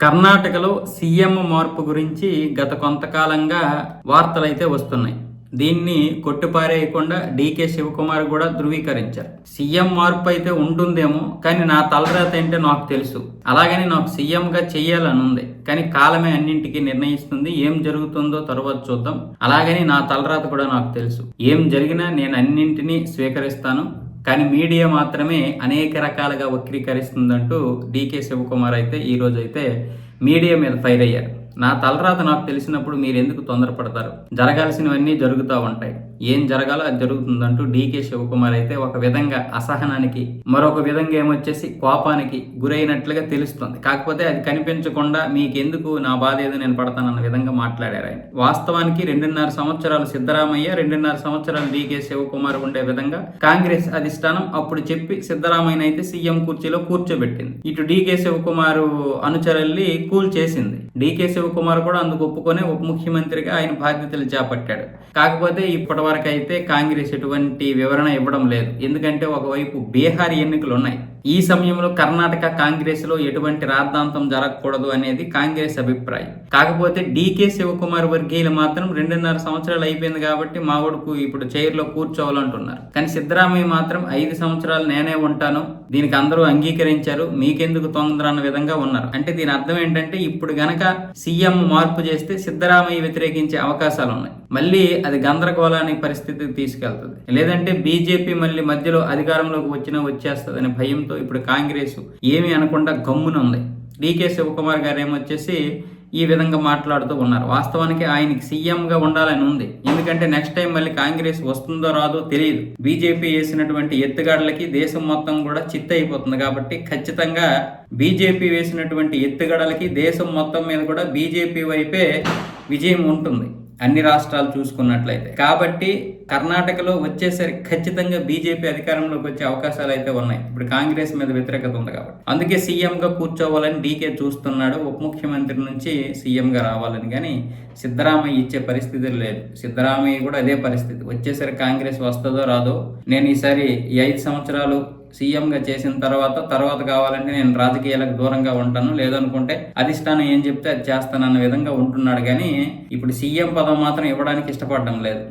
కర్ణాటకలో సీఎం మార్పు గురించి గత కొంతకాలంగా వార్తలైతే వస్తున్నాయి. దీన్ని కొట్టుపారేయకుండా డీకే శివకుమార్ కూడా ధృవీకరించారు. సీఎం మార్పు అయితే ఉంటుందేమో కానీ నా తలరాత ఏంటో నాకు తెలుసు. అలాగని నాకు సీఎంగా చెయ్యాలని ఉంది కానీ కాలమే అన్నింటికి నిర్ణయిస్తుంది. ఏం జరుగుతుందో తర్వాత చూద్దాం. అలాగని నా తలరాత కూడా నాకు తెలుసు. ఏం జరిగినా నేను అన్నింటినీ స్వీకరిస్తాను. కానీ మీడియా మాత్రమే అనేక రకాలుగా వక్రీకరిస్తుందంటూ డీకే శివకుమార్ అయితే ఈరోజు అయితే మీడియా మీద ఫైర్ అయ్యారు. నా తలరాత నాకు తెలిసినప్పుడు మీరు ఎందుకు తొందరపడతారు? జరగాల్సినవన్నీ జరుగుతూ ఉంటాయి. ఏం జరగాలో అది జరుగుతుందంటూ డీకే శివకుమార్ అయితే ఒక విధంగా అసహనానికి మరొక విధంగా ఏమొచ్చేసి కోపానికి గురైనట్లుగా తెలుస్తుంది. కాకపోతే అది కనిపించకుండా మీకెందుకు నా బాధ ఏదో నేను పడతానన్న విధంగా మాట్లాడారు ఆయన. వాస్తవానికి రెండున్నర సంవత్సరాలు సిద్ధరామయ్య రెండున్నర సంవత్సరాలు డీకే శివకుమార్ ఉండే విధంగా కాంగ్రెస్ అధిష్టానం అప్పుడు చెప్పి సిద్ధరామయ్య అయితే సీఎం కుర్చీలో కూర్చోబెట్టింది. ఇటు డీకే శివకుమార్ అనుచరుల్ని కూల్ చేసింది. డీకే శివకుమార్ కూడా అందుకు ఒప్పుకొని ఉప ముఖ్యమంత్రిగా ఆయన బాధ్యతలు చేపట్టాడు. కాకపోతే ఇప్పటి వరకు అయితే కాంగ్రెస్ ఎటువంటి వివరణ ఇవ్వడం లేదు. ఎందుకంటే ఒకవైపు బీహార్ ఎన్నికలు ఉన్నాయి ఈ సమయంలో కర్ణాటక కాంగ్రెస్లో ఎటువంటి రాద్ధాంతం జరగకూడదు అనేది కాంగ్రెస్ అభిప్రాయం. కాకపోతే డీకే శివకుమార్ వర్గీయులు మాత్రం రెండున్నర సంవత్సరాలు అయిపోయింది కాబట్టి మా కొడుకు ఇప్పుడు చైర్లో కూర్చోవాలంటున్నారు. కానీ సిద్ధరామయ్య మాత్రం ఐదు సంవత్సరాలు నేనే ఉంటాను దీనికి అందరూ అంగీకరించారు మీకెందుకు తొందర అన్న విధంగా ఉన్నారు. అంటే దీని అర్థం ఏంటంటే ఇప్పుడు గనక సీఎం మార్పు చేస్తే సిద్ధరామయ్య వ్యతిరేకించే అవకాశాలు ఉన్నాయి. మళ్ళీ అది గందరగోళానికి పరిస్థితికి తీసుకెళ్తుంది. లేదంటే బీజేపీ మళ్ళీ మధ్యలో అధికారంలోకి వచ్చినా వచ్చేస్తుంది అనే భయంతో ఇప్పుడు కాంగ్రెస్. ఏమీ అనకుండా గమ్మున ఉంది. డీకే శివకుమార్ గారు ఏమొచ్చేసి ఈ విధంగా మాట్లాడుతూ ఉన్నారు. వాస్తవానికి ఆయనకి సీఎంగా ఉండాలని ఉంది. ఎందుకంటే నెక్స్ట్ టైం మళ్ళీ కాంగ్రెస్ వస్తుందో రాదో తెలియదు. బీజేపీ వేసినటువంటి ఎత్తుగాడలకి దేశం మొత్తం కూడా చిత్త అయిపోతుంది కాబట్టి ఖచ్చితంగా బీజేపీ వేసినటువంటి ఎత్తుగడలకి దేశం మొత్తం మీద కూడా బీజేపీ వైపే విజయం ఉంటుంది. అన్ని రాష్ట్రాలు చూసుకున్నట్లయితే. కాబట్టి కర్ణాటకలో వచ్చేసరికి ఖచ్చితంగా బీజేపీ అధికారంలోకి వచ్చే అవకాశాలు అయితే ఉన్నాయి. ఇప్పుడు కాంగ్రెస్ మీద వ్యతిరేకత ఉంది కాబట్టి. అందుకే సీఎంగా కూర్చోవాలని డీకే చూస్తున్నాడు. ఉప ముఖ్యమంత్రి నుంచి సీఎంగా రావాలని కానీ సిద్ధరామయ్య ఇచ్చే పరిస్థితి లేదు. సిద్ధరామయ్య కూడా అదే పరిస్థితి. వచ్చేసరికి కాంగ్రెస్ వస్తుందో రాదో? నేను ఈసారి ఈ ఐదు సంవత్సరాలు సీఎంగా చేసిన తర్వాత తర్వాత కావాలంటే నేను రాజకీయాలకు దూరంగా ఉంటాను. లేదనుకుంటే అధిష్టానం ఏం చెప్తే అది చేస్తానన్న విధంగా ఉంటున్నాడు. కానీ ఇప్పుడు సీఎం పదం మాత్రం ఇవ్వడానికి ఇష్టపడడం లేదు.